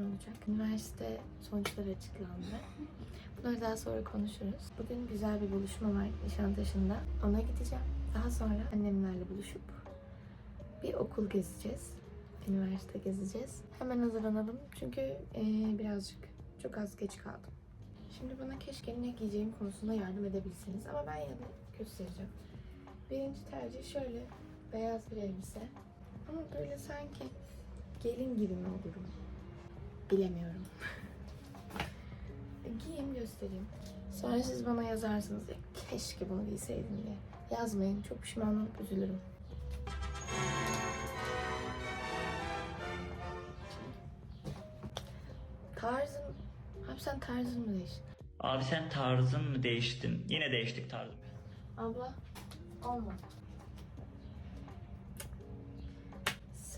olacak. Üniversite sonuçları açıklandı. Bunları daha sonra konuşuruz. Bugün güzel bir buluşma var Nişantaşı'nda. Ona gideceğim. Daha sonra annemlerle buluşup bir okul gezeceğiz. Üniversite gezeceğiz. Hemen hazırlanalım çünkü eee, birazcık çok az geç kaldım. Şimdi bana keşke ne giyeceğim konusunda yardım edebilseniz ama ben yine de göstereceğim. Birinci tercih şöyle beyaz bir elbise. Ama böyle sanki gelin gibi mi olurum? Bilemiyorum. Giyeyim göstereyim. Sonra siz bana yazarsınız ya keşke bunu giyseydim diye. Yazmayın çok pişman olup üzülürüm. Tarzım... Abi sen tarzın mı değişti? Abi sen tarzın mı değiştin? Yine değiştik tarzım. Abla olma.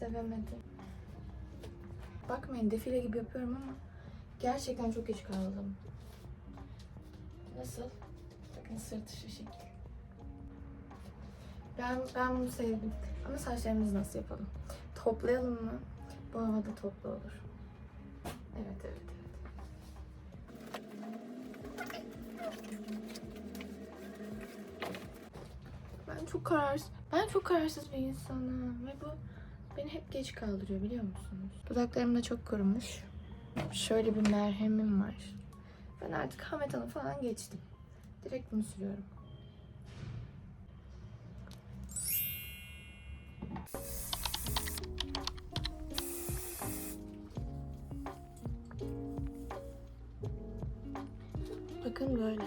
Sevemedim. Bakmayın defile gibi yapıyorum ama gerçekten çok geç kaldım. Nasıl? Bakın sırt şu şekil. Ben, ben bunu sevdim. Ama saçlarımızı nasıl yapalım? Toplayalım mı? Bu havada toplu olur. Evet evet evet. Ben çok kararsız. Ben çok kararsız bir insanım ve bu beni hep geç kaldırıyor biliyor musunuz? Dudaklarım da çok kurumuş. Şöyle bir merhemim var. Ben artık Hametan'ı falan geçtim. Direkt bunu sürüyorum. Bakın böyle.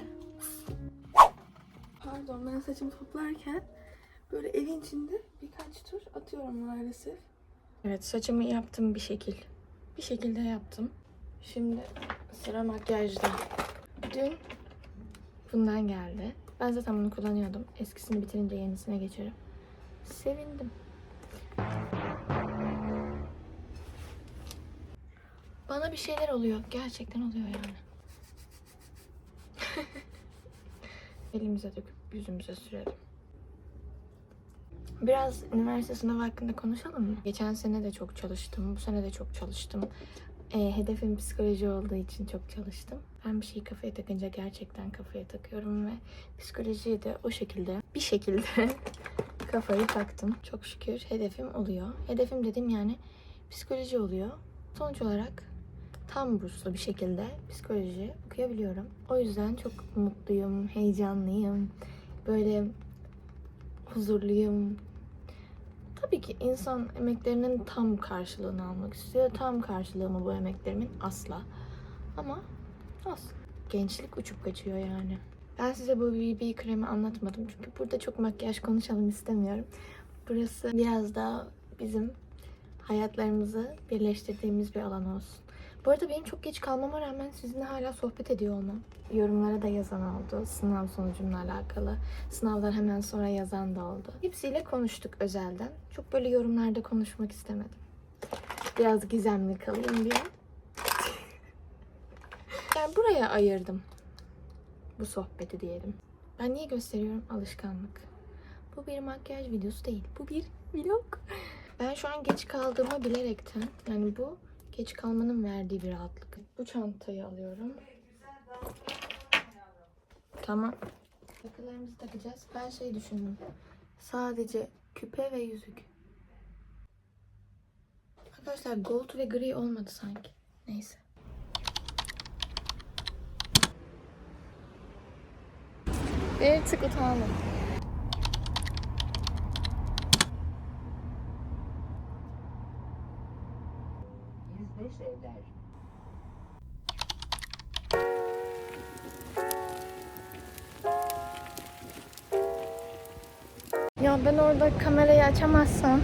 Pardon ben saçımı toplarken böyle evin içinde birkaç tur atıyorum maalesef. Evet saçımı yaptım bir şekil. Bir şekilde yaptım. Şimdi sıra makyajda. Dün bundan geldi. Ben zaten bunu kullanıyordum. Eskisini bitirince yenisine geçerim. Sevindim. Bana bir şeyler oluyor. Gerçekten oluyor yani. elimize döküp yüzümüze sürelim. Biraz üniversite sınavı hakkında konuşalım mı? Geçen sene de çok çalıştım, bu sene de çok çalıştım. Ee, hedefim psikoloji olduğu için çok çalıştım. Ben bir şeyi kafaya takınca gerçekten kafaya takıyorum ve psikolojiye de o şekilde, bir şekilde kafayı taktım. Çok şükür hedefim oluyor. Hedefim dedim yani psikoloji oluyor. Sonuç olarak tam burslu bir şekilde psikoloji okuyabiliyorum. O yüzden çok mutluyum, heyecanlıyım. Böyle huzurluyum. Tabii ki insan emeklerinin tam karşılığını almak istiyor. Tam karşılığı mı bu emeklerimin? Asla. Ama az. Gençlik uçup kaçıyor yani. Ben size bu BB kremi anlatmadım çünkü burada çok makyaj konuşalım istemiyorum. Burası biraz daha bizim hayatlarımızı birleştirdiğimiz bir alan olsun. Bu arada benim çok geç kalmama rağmen sizinle hala sohbet ediyor olmam. Yorumlara da yazan oldu. Sınav sonucumla alakalı. Sınavdan hemen sonra yazan da oldu. Hepsiyle konuştuk özelden. Çok böyle yorumlarda konuşmak istemedim. Biraz gizemli kalayım diye. Yani buraya ayırdım. Bu sohbeti diyelim. Ben niye gösteriyorum? Alışkanlık. Bu bir makyaj videosu değil. Bu bir vlog. Ben şu an geç kaldığımı bilerekten yani bu geç kalmanın verdiği bir rahatlık. Bu çantayı alıyorum. Tamam. Takılarımızı takacağız. Ben şey düşündüm. Sadece küpe ve yüzük. Arkadaşlar gold ve gri olmadı sanki. Neyse. Bir tık utandım. Açamazsam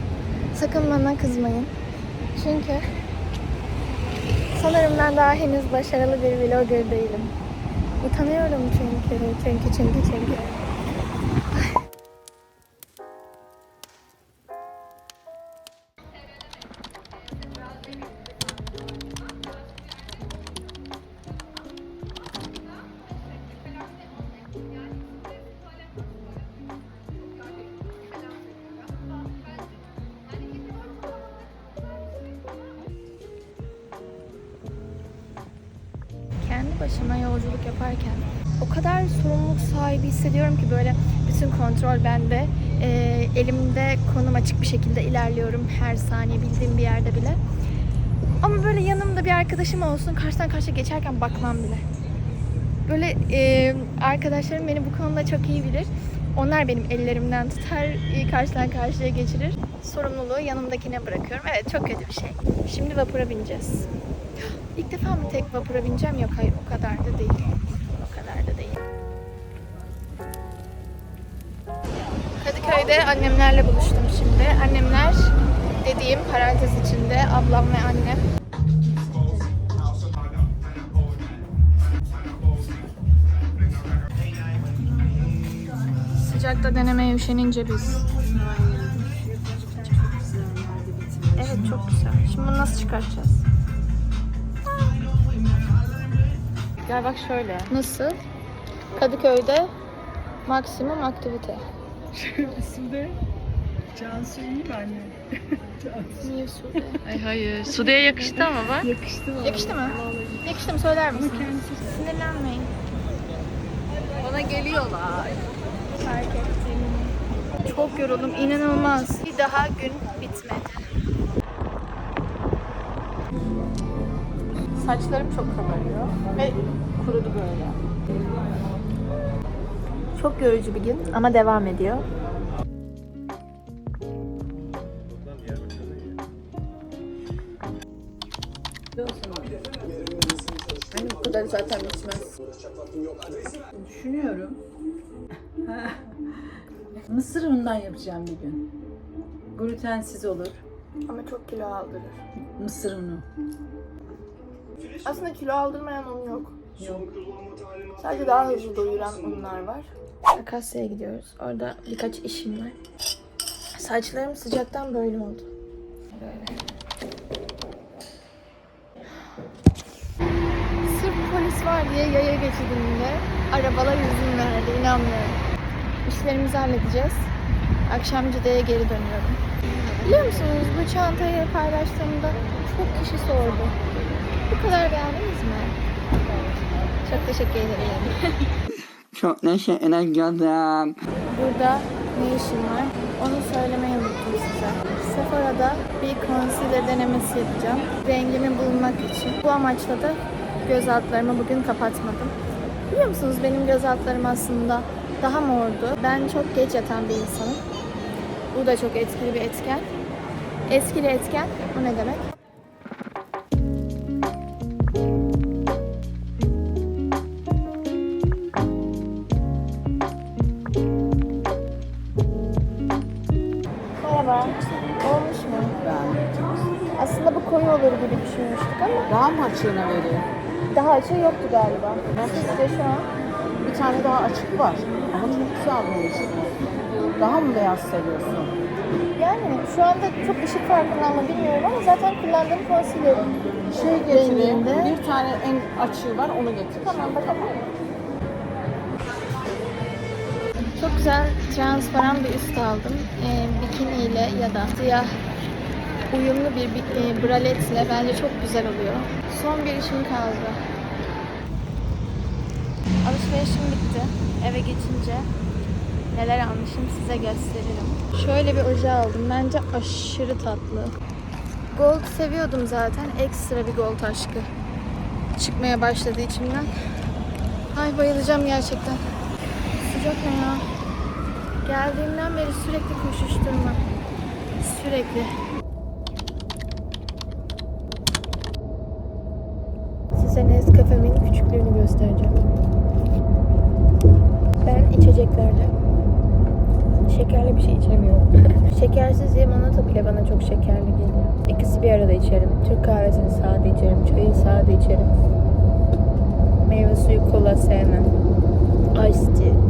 sakın bana kızmayın. Çünkü sanırım ben daha henüz başarılı bir vlogger değilim. Utanıyorum çünkü, çünkü, çünkü, çünkü. Tek başıma yolculuk yaparken o kadar sorumluluk sahibi hissediyorum ki böyle bütün kontrol bende. Ee, elimde konum açık bir şekilde ilerliyorum her saniye bildiğim bir yerde bile. Ama böyle yanımda bir arkadaşım olsun karşıdan karşıya geçerken bakmam bile. Böyle e, arkadaşlarım beni bu konuda çok iyi bilir. Onlar benim ellerimden tutar, e, karşıdan karşıya geçirir. Sorumluluğu yanımdakine bırakıyorum. Evet çok kötü bir şey. Şimdi vapura bineceğiz. İlk defa mı tek vapura bineceğim? Yok hayır o kadar da değil. O kadar da değil. Kadıköy'de annemlerle buluştum şimdi. Annemler dediğim parantez içinde ablam ve annem. Sıcakta denemeye üşenince biz. Evet çok güzel. Şimdi bunu nasıl çıkartacağız? Gel bak şöyle. Nasıl? Kadıköy'de maksimum aktivite. Sude. Cansu iyi mi anne? Niye Sude? Ay hayır. Sude'ye yakıştı ama bak. Yakıştı mı? Yakıştı mı? Yakıştı mı söyler misin? kendisi- Sinirlenmeyin. Bana geliyorlar. Fark ettim. Çok yoruldum. inanılmaz. Bir daha gün bitmedi. Saçlarım çok kabarıyor ve kurudu böyle. Çok yorucu bir gün ama devam ediyor. Hani bu kadar zaten bitmez. Düşünüyorum. Mısır unundan yapacağım bir gün. Glutensiz olur. Ama çok kilo aldırır. Mısır unu. Aslında kilo aldırmayan un yok. Yok. Sadece daha hızlı doyuran unlar var. Akasya'ya gidiyoruz. Orada birkaç işim var. Saçlarım sıcaktan böyle oldu. Böyle. Sırf polis var diye yaya geçidinde arabalar izin verdi. İnanmıyorum. İşlerimizi halledeceğiz. Akşam Cide'ye geri dönüyorum. Biliyor musunuz bu çantayı paylaştığımda çok kişi sordu. Bu kadar beğendiniz mi? Çok teşekkür ederim. Çok teşekkür ederim. Burada ne işim var? Onu söylemeyi unuttum size. Sephora'da bir concealer denemesi yapacağım. Rengimi bulmak için. Bu amaçla da göz altlarımı bugün kapatmadım. Biliyor musunuz benim göz altlarım aslında daha mordu. Ben çok geç yatan bir insanım. Bu da çok etkili bir etken. Etkili etken o ne demek? Açığına veriyor? daha açığı yoktu galiba. Sizce şu an Bir tane daha açık var. Ama çok güzel bir yeşil. Daha mı beyaz seviyorsun? yani şu anda çok ışık farkından mı bilmiyorum ama zaten kullandığım concealer'ım. Şey getireyim. Renginde. Bir tane en açığı var onu getir. Tamam bakalım. Çok güzel transparan bir üst aldım. Ee, bikini ile ya da siyah uyumlu bir bi- e, braletle bence çok güzel oluyor. Son bir işim kaldı. Alışverişim bitti. Eve geçince neler almışım size gösteririm. Şöyle bir oje aldım. Bence aşırı tatlı. Gold seviyordum zaten. Ekstra bir gold aşkı çıkmaya başladı içimden. Ay bayılacağım gerçekten. Sıcak ne ya? Geldiğimden beri sürekli koşuşturma. Sürekli. Nescafe'min küçüklüğünü göstereceğim. Ben içeceklerde şekerli bir şey içemiyorum. Şekersiz limonata bile bana çok şekerli geliyor. İkisi bir arada içerim. Türk kahvesini sade içerim. Çayı sade içerim. Meyve suyu kola sevmem. Iced tea.